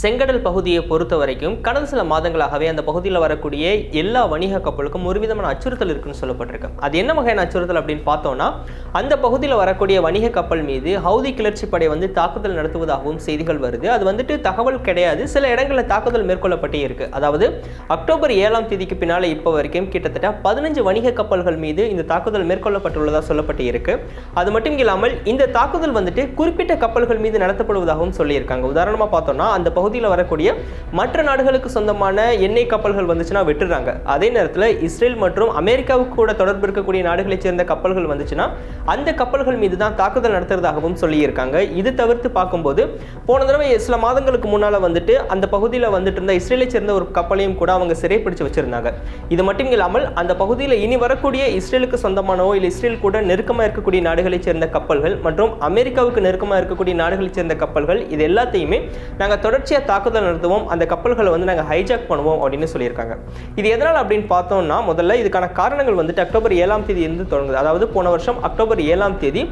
செங்கடல் பகுதியை பொறுத்த வரைக்கும் கடந்த சில மாதங்களாகவே அந்த பகுதியில் வரக்கூடிய எல்லா வணிக கப்பலுக்கும் ஒரு விதமான அச்சுறுத்தல் இருக்குன்னு சொல்லப்பட்டிருக்கு. அது என்ன வகையான அச்சுறுத்தல் அப்படின்னு பார்த்தோம்னா அந்த பகுதியில் வரக்கூடிய வணிக கப்பல் மீது ஹவுதி கிளர்ச்சி படை வந்து தாக்குதல் நடத்துவதாகவும் செய்திகள் வருது. அது வந்துட்டு தகவல் கிடையாது. சில இடங்களில் தாக்குதல் மேற்கொள்ளப்பட்டே இருக்கு. அதாவது அக்டோபர் ஏழாம் தேதிக்கு பின்னால் இப்போ வரைக்கும் கிட்டத்தட்ட பதினஞ்சு வணிக கப்பல்கள் மீது இந்த தாக்குதல் மேற்கொள்ளப்பட்டுள்ளதாக சொல்லப்பட்டு இருக்கு. அது மட்டும் இல்லாமல் இந்த தாக்குதல் வந்துட்டு குறிப்பிட்ட கப்பல்கள் மீது நடத்தப்படுவதாகவும் சொல்லியிருக்காங்க. உதாரணமாக பார்த்தோம்னா அந்த பகுதி பகுதியில் வரக்கூடிய மற்ற நாடுகளுக்கு சொந்தமான எண்ணெய் கப்பல்கள் வந்துச்சுன்னா விட்டுறாங்க. அதே நேரத்தில் இஸ்ரேல் மற்றும் அமெரிக்காவுக்கு கூட தொடர்பு இருக்கக்கூடிய நாடுகளைச் சேர்ந்த கப்பல்கள் வந்துச்சுன்னா அந்த கப்பல்கள் மீது தான் தாக்குதல் நடத்துறதாகவும் சொல்லியிருக்காங்க. இது தவிர்த்து பார்க்கும்போது போன தடவை சில மாதங்களுக்கு முன்னால் வந்துட்டு அந்த பகுதியில் வந்துட்டு இருந்த இஸ்ரேலை சேர்ந்த ஒரு கப்பலையும் கூட அவங்க சிறைப்பிடிச்சு வச்சிருந்தாங்க. இது மட்டும் இல்லாமல் அந்த பகுதியில் இனி வரக்கூடிய இஸ்ரேலுக்கு சொந்தமானவோ இல்லை இஸ்ரேல் கூட நெருக்கமாக இருக்கக்கூடிய நாடுகளைச் சேர்ந்த கப்பல்கள் மற்றும் அமெரிக்காவுக்கு நெருக்கமாக இருக்கக்கூடிய நாடுகளைச் சேர்ந்த கப்பல்கள் இது எல்லாத்தையுமே நாங்கள் தொடர்ச்சியாக தாக்குதல் நடத்துவோம் அந்த கப்பல்களை வந்து நாங்கள் ஹைஜாக் பண்ணுவோம் அப்படின்னு சொல்லியிருக்காங்க. இது எதனால் அப்படின்னு பார்த்தோம்னா முதல்ல இதுக்கான காரணங்கள் வந்துட்டு அக்டோபர் ஏழாம் தேதி இருந்து தொடங்குது. அதாவது போன வருஷம் அக்டோபர் ஏழாம் தேதி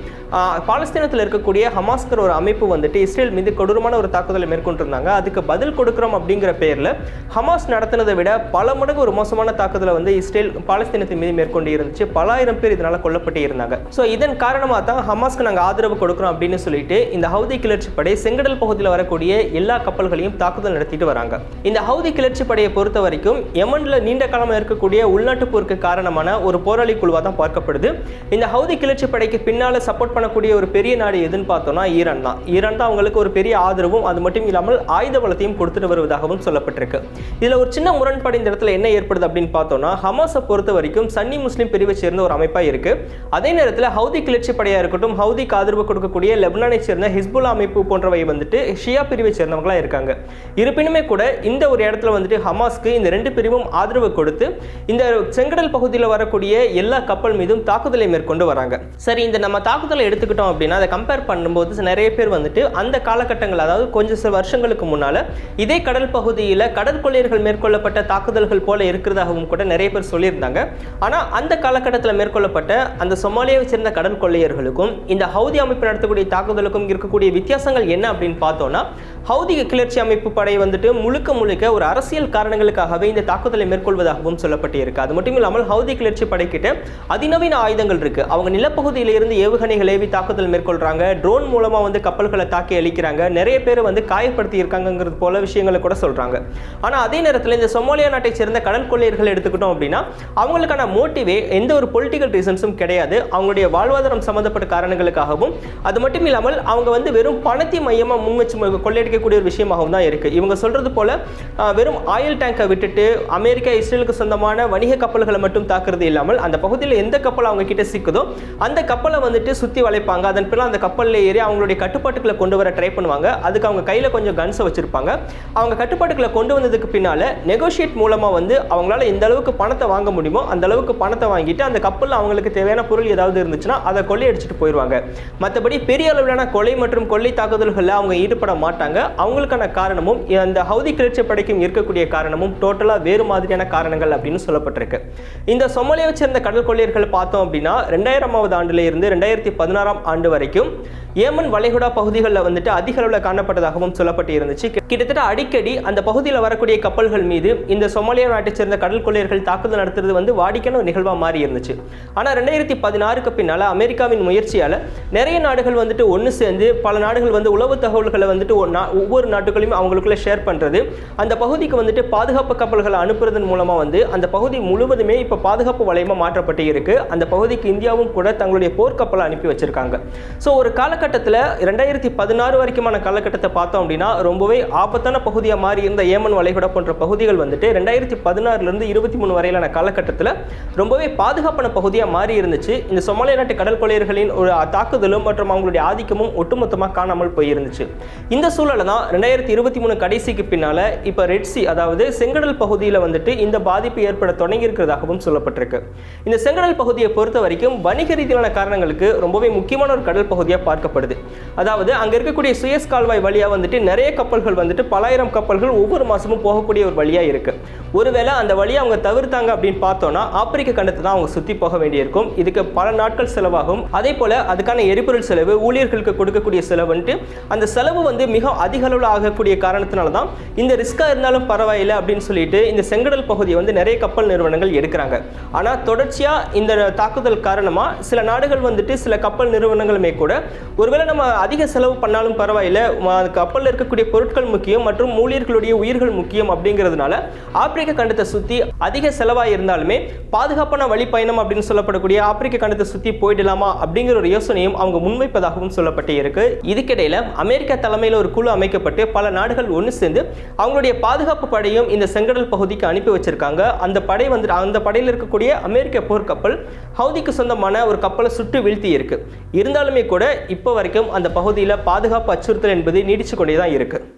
பாலஸ்தீனத்தில் இருக்கக்கூடிய ஹமாஸ்கர் ஒரு அமைப்பு வந்துட்டு இஸ்ரேல் மீது கொடூரமான ஒரு தாக்குதலை மேற்கொண்டிருந்தாங்க. அதுக்கு பதில் கொடுக்குறோம் அப்படிங்கிற பேரில் ஹமாஸ் நடத்தினதை விட பல மடங்கு ஒரு மோசமான தாக்குதலை வந்து இஸ்ரேல் பாலஸ்தீனத்தின் மீது மேற்கொண்டு இருந்துச்சு. பல ஆயிரம் பேர் இதனால் கொல்லப்பட்டு இருந்தாங்க. ஸோ இதன் காரணமாக தான் ஹமாஸ்க்கு நாங்கள் ஆதரவு கொடுக்குறோம் அப்படின்னு சொல்லிட்டு இந்த ஹவுதி கிளர்ச்சி படை செங்கடல் பகுதியில் வரக்கூடிய எல்லா கப்பல்களையும் தாக்குதல் நடத்திட்டு வராங்க. இந்த ஹவுதி கிளர்ச்சி படையை பொறுத்த வரைக்கும் எமன்ல நீண்ட காலமாக இருக்கக்கூடிய உள்நாட்டு போருக்கு காரணமான ஒரு போராளி குழுவாக தான் பார்க்கப்படுது. இந்த ஹவுதி கிளர்ச்சி படைக்கு பின்னால சப்போர்ட் பண்ணக்கூடிய ஒரு பெரிய நாடு எதுன்னு பார்த்தோம்னா ஈரான் தான். ஈரான் தான் அவங்களுக்கு ஒரு பெரிய ஆதரவும் அது மட்டும் இல்லாமல் ஆயுத வளத்தையும் கொடுத்துட்டு வருவதாகவும் சொல்லப்பட்டிருக்கு. இதுல ஒரு சின்ன முரண்பாடு இந்த இடத்துல என்ன ஏற்படுது அப்படின்னு பார்த்தோம்னா ஹமாஸை பொறுத்த வரைக்கும் சன்னி முஸ்லீம் பிரிவை சேர்ந்த ஒரு அமைப்பா இருக்கு. அதே நேரத்தில் ஹவுதி கிளர்ச்சி படையா இருக்கட்டும் ஹவுதிக்கு ஆதரவு கொடுக்கக்கூடிய லெபனானை சேர்ந்த ஹிஸ்புல்லா அமைப்பு போன்றவை வந்துட்டு ஷியா பிரிவை சேர்ந்தவங்களா இருக்காங்க. இருக்காங்க. இருப்பினுமே கூட இந்த ஒரு இடத்துல வந்துட்டு ஹமாஸ்க்கு இந்த ரெண்டு பிரிவும் ஆதரவு கொடுத்து இந்த செங்கடல் பகுதியில் வரக்கூடிய எல்லா கப்பல் மீதும் தாக்குதலை மேற்கொண்டு வராங்க. சரி இந்த நம்ம தாக்குதலை எடுத்துக்கிட்டோம் அப்படின்னா அதை கம்பேர் பண்ணும்போது நிறைய பேர் வந்துட்டு அந்த காலகட்டங்கள் அதாவது கொஞ்சம் சில வருஷங்களுக்கு முன்னால இதே கடல் பகுதியில் கடற்கொள்ளையர்கள் மேற்கொள்ளப்பட்ட தாக்குதல்கள் போல இருக்கிறதாகவும் கூட நிறைய பேர் சொல்லியிருந்தாங்க. ஆனால் அந்த காலகட்டத்தில் மேற்கொள்ளப்பட்ட அந்த சொமாலியாவை சேர்ந்த கடல் கொள்ளையர்களுக்கும் இந்த ஹவுதி அமைப்பு நடத்தக்கூடிய தாக்குதலுக்கும் இருக்கக்கூடிய வித்தியாசங்கள் என்ன அப்படின்னு பார்த்தோம்னா ஹவுதி கிளர்ச்சி அமைப்பு படை வந்துட்டு முழுக்க முழுக்க ஒரு அரசியல் காரணங்களுக்காகவே இந்த தாக்குதலை மேற்கொள்வதாகவும் சொல்லப்பட்டு இருக்கு அது மட்டும் இல்லாமல் ஹவுதி கிளர்ச்சி படைக்கிட்ட அதிநவீன ஆயுதங்கள் இருக்கு. அவங்க நிலப்பகுதியிலிருந்து ஏவுகணைகள் ஏவி தாக்குதல் மேற்கொள்றாங்க. ட்ரோன் மூலமா வந்து கப்பல்களை தாக்கி அழிக்கிறாங்க. நிறைய பேர் வந்து காயப்படுத்தி இருக்காங்கிறது போல விஷயங்களை கூட சொல்றாங்க. ஆனா அதே நேரத்தில் இந்த சொமாலியா நாட்டை சேர்ந்த கடல் கொள்ளையர்கள் எடுத்துக்கிட்டோம் அப்படின்னா அவங்களுக்கான மோட்டிவே எந்த ஒரு பொலிட்டிக்கல் ரீசன்ஸும் கிடையாது. அவங்களுடைய வாழ்வாதாரம் சம்பந்தப்பட்ட காரணங்களுக்காகவும். அது மட்டும் இல்லாமல் அவங்க வந்து வெறும் பணத்தை மையமாக முன் வச்சு கொள்ளையடிக்கக்கூடிய ஒரு விஷயமாகவும் தான் இருக்குது இவங்க சொல்கிறது போல வெறும் ஆயில் டேங்கை விட்டுட்டு அமெரிக்கா இஸ்ரேலுக்கு சொந்தமான வணிக கப்பல்களை மட்டும் தாக்குறது இல்லாமல் அந்த பகுதியில் எந்த கப்பல் அவங்க கிட்ட சிக்குதோ அந்த கப்பலை வந்துட்டு சுற்றி வளைப்பாங்க. அதன் பிறகு அந்த கப்பலில் ஏறி அவங்களுடைய கட்டுப்பாட்டுகளை கொண்டு வர ட்ரை பண்ணுவாங்க. அதுக்கு அவங்க கையில் கொஞ்சம் கன்ஸை வச்சுருப்பாங்க. அவங்க கட்டுப்பாட்டுகளை கொண்டு வந்ததுக்கு பின்னால் நெகோஷியேட் மூலமாக வந்து அவங்களால எந்த அளவுக்கு பணத்தை வாங்க முடியுமோ அந்த அளவுக்கு பணத்தை வாங்கிட்டு அந்த கப்பலில் அவங்களுக்கு தேவையான பொருள் ஏதாவது இருந்துச்சுன்னா அதை கொள்ளையடிச்சிட்டு போயிடுவாங்க மற்றபடி பெரிய அளவிலான கொலை மற்றும் கொள்ளை தாக்குதல்களில் அவங்க ஈடுபட மாட்டாங்க. அவங்களுக்கான காரணமும் அந்த ஹவுதி கிளர்ச்சி படைக்கும் இருக்கக்கூடிய காரணமும் டோட்டலாக வேறு மாதிரியான காரணங்கள் அப்படின்னு சொல்லப்பட்டிருக்கு. இந்த சொமாலியாவை சேர்ந்த கடல் கொள்ளையர்கள் பார்த்தோம் அப்படின்னா ரெண்டாயிரமாவது ஆண்டுல இருந்து ரெண்டாயிரத்தி பதினாறாம் ஆண்டு வரைக்கும் ஏமன் வளைகுடா பகுதிகளில் வந்துட்டு அதிக அளவில் காணப்பட்டதாகவும் சொல்லப்பட்டு இருந்துச்சு கிட்டத்தட்ட அடிக்கடி அந்த பகுதியில் வரக்கூடிய கப்பல்கள் மீது இந்த சொமாலியா நாட்டைச் சேர்ந்த கடல் கொள்ளையர்கள் தாக்குதல் நடத்துறது வந்து வாடிக்கையான ஒரு நிகழ்வாக மாறி இருந்துச்சு ஆனால் ரெண்டாயிரத்தி பதினாறுக்கு பின்னால் அமெரிக்காவின் முயற்சியால் நிறைய நாடுகள் வந்துட்டு ஒன்று சேர்ந்து பல நாடுகள் வந்து உளவு தகவல்களை வந்துட்டு ஒவ்வொரு நாட்டுக்கும் தகவல்களையும் அவங்களுக்குள்ள ஷேர் பண்ணுறது அந்த பகுதிக்கு வந்துட்டு பாதுகாப்பு கப்பல்களை அனுப்புறதன் மூலமாக வந்து அந்த பகுதி முழுவதுமே இப்போ பாதுகாப்பு வளையமாக மாற்றப்பட்டு இருக்கு. அந்த பகுதிக்கு இந்தியாவும் கூட தங்களுடைய போர்க்கப்பலை அனுப்பி வச்சிருக்காங்க. ஸோ ஒரு காலகட்டத்தில் ரெண்டாயிரத்தி பதினாறு வரைக்குமான காலகட்டத்தை பார்த்தோம் அப்படின்னா ரொம்பவே ஆபத்தான பகுதியாக மாறி இருந்த ஏமன் வளைகுடா போன்ற பகுதிகள் வந்துட்டு ரெண்டாயிரத்தி பதினாறுலேருந்து இருபத்தி மூணு வரையிலான காலகட்டத்தில் ரொம்பவே பாதுகாப்பான பகுதியாக மாறி இருந்துச்சு. இந்த சொமாலியா நாட்டு கடல் கொள்ளையர்களின் ஒரு தாக்குதலும் மற்றும் அவங்களுடைய ஆதிக்கமும் ஒட்டுமொத்தமாக காணாமல் போயிருந்துச்சு. இந்த சூழலை தான் ரெண்டாயிரத்தி இருபத்தி மூணு கடைசிக்கு பின்னால் இப்போ ரெட்சி அதாவது செங்கடல் பகுதியில் வந்துட்டு இந்த பாதிப்பு ஏற்பட தொடங்கி இருக்கிறதாகவும் சொல்லப்பட்டிருக்கு. இந்த செங்கடல் பகுதியை பொறுத்த வரைக்கும் வணிக ரீதியிலான காரணங்களுக்கு ரொம்பவே முக்கியமான ஒரு கடல் பகுதியாக பார்க்கப்படுது. அதாவது அங்கே இருக்கக்கூடிய சுயஸ் கால்வாய் வழியாக வந்துட்டு நிறைய கப்பல்கள் வந்துட்டு பலாயிரம் கப்பல்கள் ஒவ்வொரு மாதமும் போகக்கூடிய ஒரு வழியாக இருக்கு. ஒருவேளை அந்த வழியை அவங்க தவிர்த்தாங்க அப்படின்னு பார்த்தோன்னா ஆப்பிரிக்க கண்டத்தை தான் அவங்க சுற்றி போக வேண்டியிருக்கும். இதுக்கு பல நாட்கள் செலவாகும். அதே போல் அதுக்கான எரிபொருள் செலவு ஊழியர்களுக்கு கொடுக்கக்கூடிய செலவுன்ட்டு அந்த செலவு வந்து மிக அதிக அளவில் ஆக வரக்கூடிய காரணத்தினால தான் இந்த ரிஸ்க்காக இருந்தாலும் பரவாயில்லை அப்படின்னு சொல்லிட்டு இந்த செங்கடல் பகுதியை வந்து நிறைய கப்பல் நிறுவனங்கள் எடுக்கிறாங்க. ஆனால் தொடர்ச்சியாக இந்த தாக்குதல் காரணமாக சில நாடுகள் வந்துட்டு சில கப்பல் நிறுவனங்களுமே கூட ஒருவேளை நம்ம அதிக செலவு பண்ணாலும் பரவாயில்லை கப்பலில் இருக்கக்கூடிய பொருட்கள் முக்கியம் மற்றும் ஊழியர்களுடைய உயிர்கள் முக்கியம் அப்படிங்கிறதுனால ஆப்பிரிக்க கண்டத்தை சுற்றி அதிக செலவாக இருந்தாலுமே பாதுகாப்பான வழி பயணம் அப்படின்னு சொல்லப்படக்கூடிய ஆப்பிரிக்க கண்டத்தை சுற்றி போயிடலாமா அப்படிங்கிற ஒரு யோசனையும் அவங்க முன்வைப்பதாகவும் சொல்லப்பட்டு இருக்கு இதுக்கிடையில அமெரிக்கா தலைமையில் ஒரு குழு அமைக்கப்பட்டு பல நாடுகள் ஒன்று சேர்ந்து அவங்களுடைய பாதுகாப்பு படையும் இந்த செங்கடல் பகுதிக்கு அனுப்பி வச்சிருக்காங்க. அந்த படை வந்து அந்த படையில் இருக்கக்கூடிய அமெரிக்க போர்க்கப்பல் ஹவுதிக்கு சொந்தமான ஒரு கப்பலை சுட்டு வீழ்த்தி இருக்கு. இருந்தாலுமே கூட இப்போ வரைக்கும் அந்த பகுதியில் பாதுகாப்பு அச்சுறுத்தல் என்பது நீடிச்சு கொண்டே தான் இருக்கு.